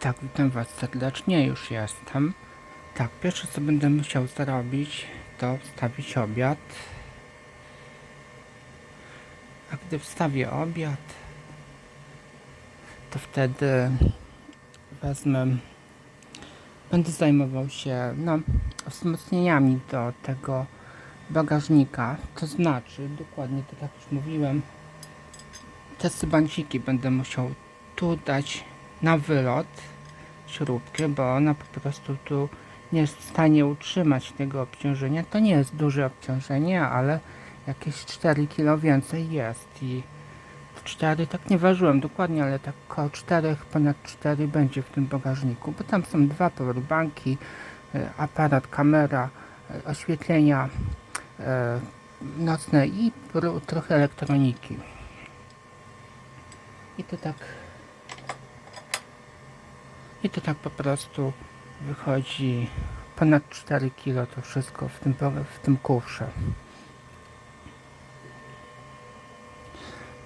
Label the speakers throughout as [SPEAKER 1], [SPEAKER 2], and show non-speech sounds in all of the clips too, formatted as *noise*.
[SPEAKER 1] Tak, witam Was serdecznie, już jestem. Tak, pierwsze co będę musiał zrobić, to wstawić obiad. A gdy wstawię obiad, to wtedy wezmę, będę zajmował się, no, wzmocnieniami do tego bagażnika. To znaczy, dokładnie tak już mówiłem, te sybanciki będę musiał tu dać na wylot śrubkę, bo ona po prostu tu nie jest w stanie utrzymać tego obciążenia. To nie jest duże obciążenie, ale jakieś 4 kg więcej jest i 4 tak nie ważyłem dokładnie, ale tak około 4, ponad 4 będzie w tym bagażniku, bo tam są dwa powerbanki, e, aparat, kamera, e, oświetlenia e, nocne i trochę elektroniki. I to tak i to tak po prostu wychodzi ponad 4 kg to wszystko w tym, w tym kufrze.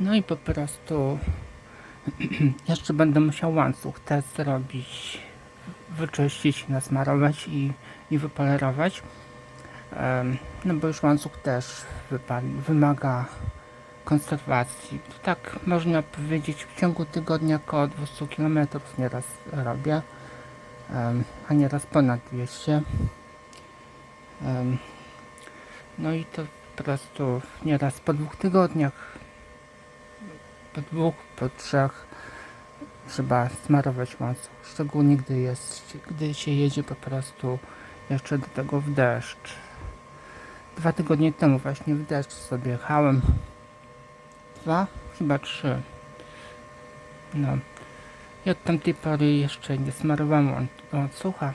[SPEAKER 1] No i po prostu *clears throat* jeszcze będę musiał łańcuch też zrobić, wyczyścić, nasmarować i, i wypolerować. No bo już łańcuch też wymaga konserwacji. Tak można powiedzieć w ciągu tygodnia około 200 km nieraz robię, a nieraz ponad 200. Em, No i to po prostu nieraz po dwóch tygodniach, po dwóch, po trzech trzeba smarować łańcuch, szczególnie gdy jest, gdy się jedzie po prostu jeszcze do tego w deszcz. Dwa tygodnie temu właśnie w deszcz sobie jechałem dwa, chyba trzy. No. I od tamtej pory jeszcze nie smarowałem łą- łańcucha.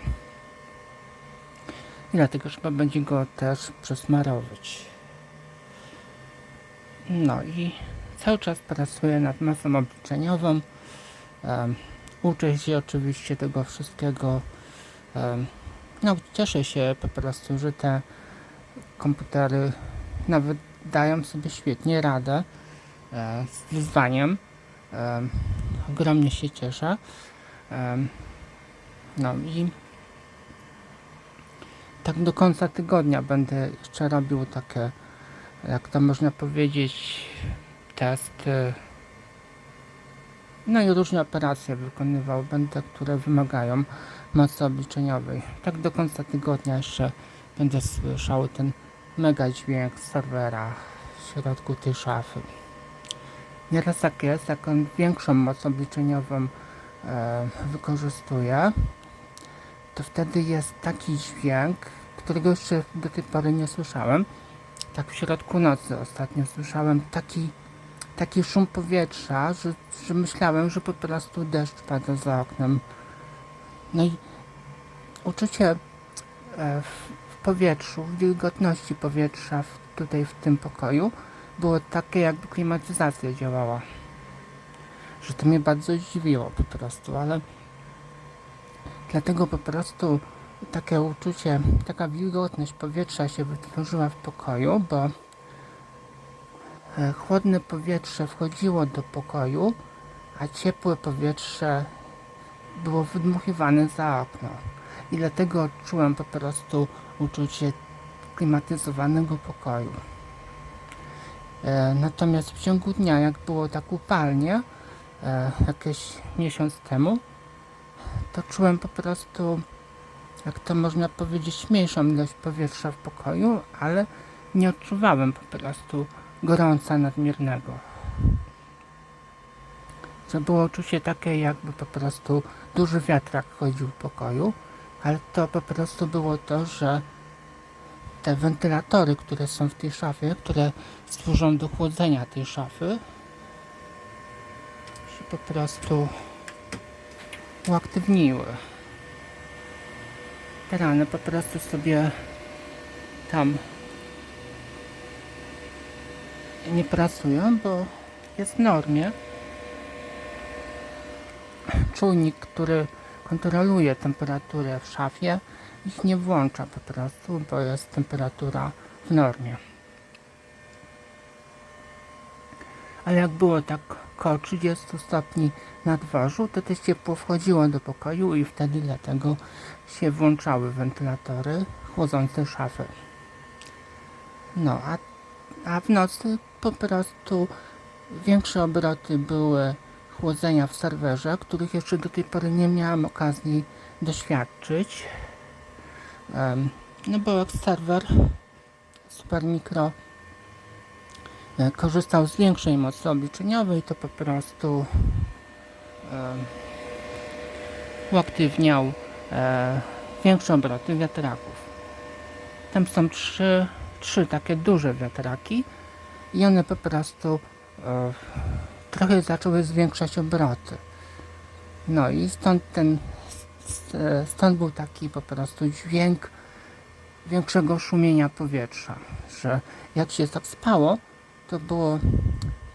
[SPEAKER 1] I dlatego trzeba będzie go też przesmarować. No i cały czas pracuję nad masą obliczeniową. Um, uczę się oczywiście tego wszystkiego. Em, no, cieszę się po prostu, że te komputery nawet dają sobie świetnie radę z wyzwaniem. Em, ogromnie się cieszę. Em, no i tak do końca tygodnia będę jeszcze robił takie, jak to można powiedzieć, testy. No i różne operacje wykonywał będę, które wymagają mocy obliczeniowej. Tak do końca tygodnia jeszcze będę słyszał ten mega dźwięk serwera w środku tej szafy. Nieraz tak jest, jak on większą moc obliczeniową e, wykorzystuje, to wtedy jest taki dźwięk, którego jeszcze do tej pory nie słyszałem. Tak w środku nocy ostatnio słyszałem taki, taki szum powietrza, że, że myślałem, że po prostu deszcz pada za oknem. No i uczucie e, w, w powietrzu, w wilgotności powietrza w, tutaj w tym pokoju było takie, jakby klimatyzacja działała. Że to mnie bardzo zdziwiło po prostu, ale dlatego po prostu takie uczucie, taka wilgotność powietrza się wytworzyła w pokoju, bo e, chłodne powietrze wchodziło do pokoju, a ciepłe powietrze było wydmuchiwane za okno. I dlatego odczułem po prostu uczucie klimatyzowanego pokoju. E, natomiast w ciągu dnia, jak było tak upalnie, e, jakieś miesiąc temu, to czułem po prostu, jak to można powiedzieć, mniejszą ilość powietrza w pokoju, ale nie odczuwałem po prostu gorąca nadmiernego. Że było uczucie takie, jakby po prostu duży wiatrak chodził w pokoju, ale to po prostu było to, że te wentylatory, które są w tej szafie, które służą do chłodzenia tej szafy, się po prostu uaktywniły. Teraz one po prostu sobie tam nie pracują, bo jest w normie. Czujnik, który kontroluje temperaturę w szafie, ich nie włącza po prostu, bo jest temperatura w normie. Ale jak było tak około 30 stopni na dworzu, to też ciepło wchodziło do pokoju i wtedy dlatego się włączały wentylatory chłodzące szafy. No, a, a w nocy po prostu większe obroty były chłodzenia w serwerze, których jeszcze do tej pory nie miałam okazji doświadczyć. No bo Super Micro e, korzystał z większej mocy obliczeniowej, to po prostu uaktywniał e, większe obroty wiatraków. Tam są trzy, trzy takie duże wiatraki i one po prostu e, trochę zaczęły zwiększać obroty. No i stąd ten s- stąd był taki po prostu dźwięk większego szumienia powietrza, że jak się tak spało, to było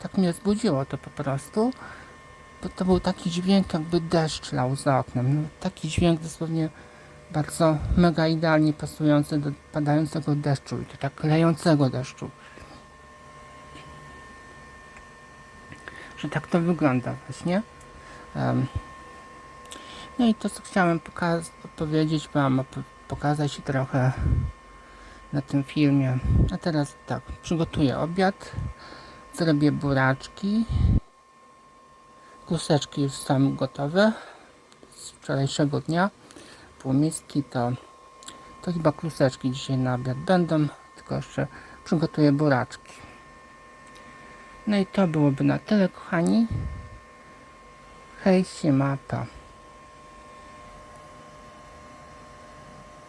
[SPEAKER 1] tak mnie zbudziło to po prostu, bo to był taki dźwięk jakby deszcz lał za oknem. No, taki dźwięk dosłownie bardzo mega idealnie pasujący do padającego deszczu i to tak lejącego deszczu. Że tak to wygląda właśnie. Em, no i to co chciałem powiedzieć wam, pokazać trochę na tym filmie. A teraz tak, przygotuję obiad, zrobię buraczki. Kluseczki już są gotowe z wczorajszego dnia. Półmiski to, to chyba kluseczki dzisiaj na obiad będą, tylko jeszcze przygotuję buraczki. No i to byłoby na tyle kochani. Hej, siema, pa.